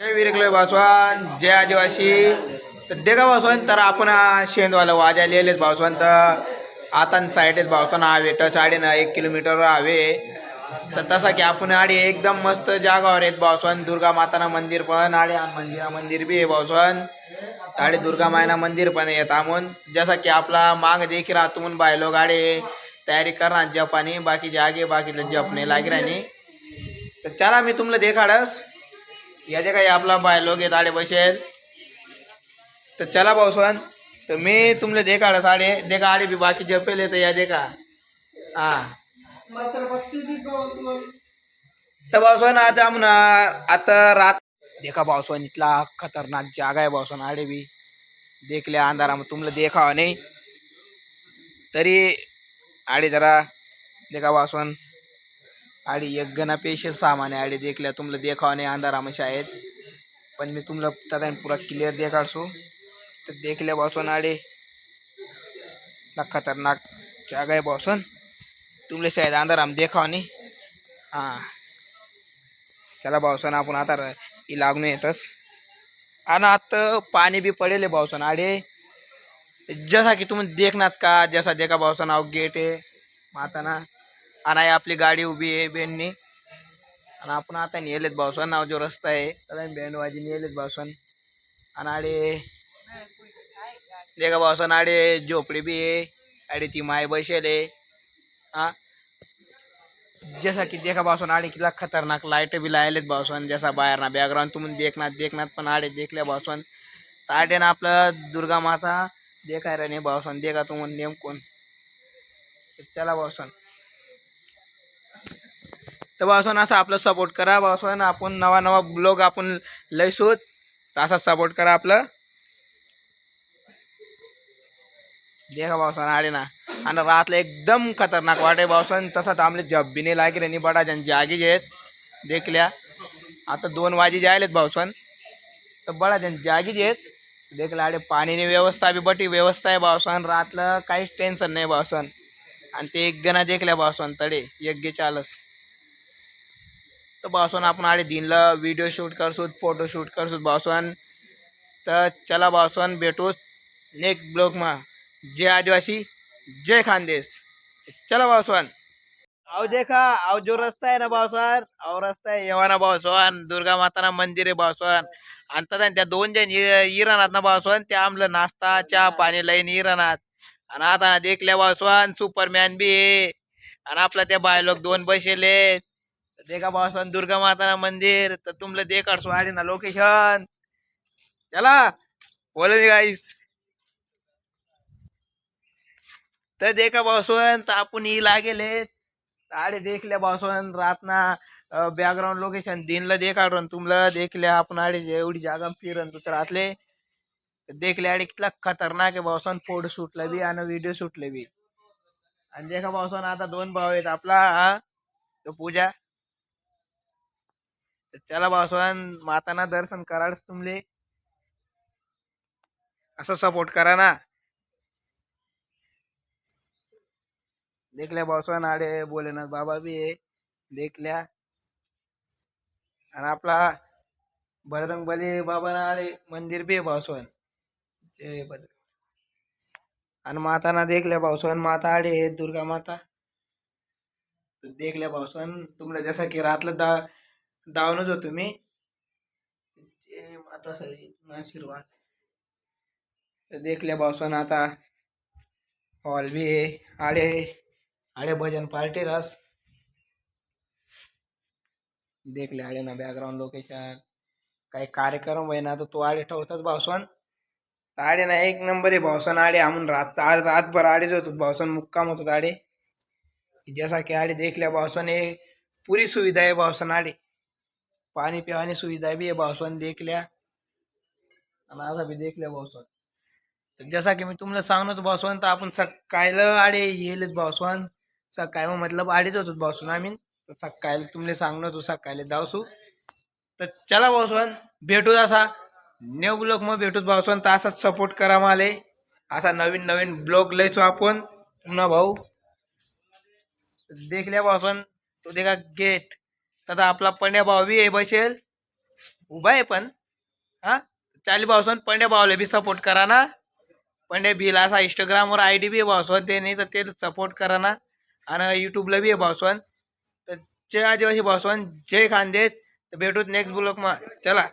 जय विरकलोय भासवान जय आदिवासी. तर देखा भासवान तर आपण शेंदवाला वाजा लिहिलेत भासवान. तर आता साईड आहेत भावसान हवे टच आडे ना एक किलोमीटर हवे. तर तसा की आपण आडे एकदम मस्त जागावर आहेत भावस्वान दुर्गा माताना मंदिर पण आडे आणि मंदिरा मंदिर बी आहे भावस्वान आडे दुर्गा मायना मंदिर पण येत आमून. जसा की आपला माग देखील राहतो म्हणून बायलो गाडे तयारी करणार जपानी बाकी जागे बाकीला जप नाही लागी तर चला मी तुम्हाला देखाडस. याचे काही आपला बायलो येत आडे बसेल. तर चला भाऊसवान तर मी तुमले देखा आडे देखा आडे बी बाकी जपेले तर या देखा. हा. तर भाऊसवान आता म्हणा आता रात देखा भाऊसवान इथला खतरनाक जागा आहे भाऊसवान आडे बी. देखल्या अंधारा तुमला देखावा नाही. तरी आडे जरा देखा भाऊसवान आडी एक गणा पेशल सामान आहे आडी देखल्या तुमला देखावाने नाही अंधारामशी आहेत. पण मी तुमला तदा पुरा क्लिअर देखाडसो. तर देखल्या भाऊसवान आडे इथला खतरनाक जागा आहे भाऊसवान तुमले शायद अंधाराम देखावाने नाही. हां. चला भाऊसन आपण आता ही लागून येतच. आणि आता पाणी बी पडेल आहे भाऊसन आडे. जसा की तुम्ही देखनात का? जसा देखा भाऊसन आव गेट आहे. माताना. आणि आपली गाडी उभी आहे बेननी. आणि आपण आता नेलेत भाऊसन नाव जो रस्ता आहे त्याला बेंडवाजी नेलेत भाऊसन आणि आडे देखा भाऊसन आडे झोपडी बी आहे. आडे ती माय बसेल आहे. हा? जसा की देखा भाऊसन आडे किला खतरनाक लाइट बी लायलेत भाऊसन जसा बाहेर ना बॅकग्राऊंड तुम्ही देखणार देखणार पण आडे देखल्या भाऊसन तर आडे ना आपलं दुर्गा माता देखाय रे भाऊसन देखा तुम्ही नेम कोण? चला भाऊसन तर भाऊसन असा आपलं सपोर्ट करा भाऊसन आपण नवा नवा ब्लॉग आपण लय तर असा सपोर्ट करा आपलं. देखा भाऊसन आडे ना आणि रातला एकदम खतरनाक वाटे भाऊसन तसाच आमले जब्बीने लागे रे बडा जन जागी जे आहेत देखल्या. आता दोन वाजे जायलेत भाऊसन तर बडा जन जागी जे आहेत देखला आडे पाणीने व्यवस्था बी बटी व्यवस्था आहे भाऊसन रातलं काहीच टेन्शन नाही भाऊसन आणि ते एक गणा देखल्या भाऊसन तडे यज्ञ चालस. तर भाऊसन आपण आडे दिनला व्हिडिओ शूट करसूत फोटो शूट करसूत भाऊसन तर चला भाऊसन भेटूच नेक्स्ट ब्लॉगमा जय आदिवासी जय खानदेश चला भाऊसवान आओ देखा अहो जो रस्ता आहे ना भाऊसवान अहो रस्ता आहे येवाना भाऊसवान दुर्गा माताना मंदिर आहे भाऊसवान आणि तर त्या दोन जण इराणात ना भाऊसवान त्या आमलं नाश्ता चहा पाणी लाईन इराणात आणि आता देखल्या भाऊसवान सुपरमॅन बी आहे आणि आपला त्या बाय लोक दोन बसेले देखा भाऊसवान दुर्गा माताना मंदिर तर तुमलं देखाडसो आहे ना लोकेशन चला बोल मी गाईस तर देखा भाऊसवन तर आपण ही लागेले. आडे देखल्या भाऊसवन रातना बॅकग्राऊंड लोकेशन दिनला देखाडून तुमला देखल्या आपण आडे एवढी जागा फिरन तू रातले. देखले आडे कितला खतरनाक आहे भाऊसवन फोटो सुटले बी आणि व्हिडिओ सुटले बी. आणि देखा भाऊसवन आता दोन भाऊ आहेत आपला हा. तो पूजा. चला भाऊसवन माताना दर्शन कराडच तुमले. असं सपोर्ट करा ना. देखल्या भाऊसवान आडे बोलेनाथ बाबा बी आहे. देखल्या आणि आपला बजरंग बली बाबा आडे मंदिर बी आहे भाऊसवान जय बजरंग. आणि माताना देखल्या भाऊसवान माता आडे दुर्गा माता. देखल्या भाऊसवान तुमला जसं की रातलं दा डावनच होतो मी. सरी आशीर्वाद. देखल्या भाऊसवान आता. हॉल बी आहे आडे आडे भजन पार्टी रस. देखले आडे ना बॅकग्राऊंड लोकेशन. काही कार्यक्रम आहे ना तर तो आडे ठेवतात भावसन आडे ना एक नंबर आहे भावसन आडे आम्ही रात आज रातभर आडेच होतो भावसन मुक्काम होतो आडे. जसा की आडे देखल्या भावसन हे पुरी सुविधा आहे भावसन आडे. पाणी पिवानी सुविधा बी आहे देख देखल्या. आणि आता बी देखल्या भावसन तर जसा की मी तुम्हाला सांगतो भावसवान तर आपण सकाळला आडे येलेच भावसवान सकाळ मग मतलब आडीच होतो भावसवान आम्ही. तर सकाळी तुमले सांगणं तू सकाळी जाऊसू. तर चला भावसवान भेटू असा. न्यू ब्लॉग मग भेटूच भावसवान तर असाच सपोर्ट करा माले. असा नवीन नवीन ब्लॉग लयचो आपण. पुन्हा भाऊ. देखल्या भावसवान तो देखा गेट तर आपला पंड्या भाऊ बी आहे बसेल. उभा आहे पण. हा? चाली भाऊसन पंड्या भावाला बी सपोर्ट करा ना. पंड्या बिल असा इंस्टाग्रामवर आय डी बी आहे भाऊसवन ते नाही तर ते सपोर्ट करा ना. आणि यूट्यूबला बी आहे भाऊसवन तर जय आदिवासी भाऊसवन जय खानदेश. तर भेटूत नेक्स्ट ब्लॉग मग चला.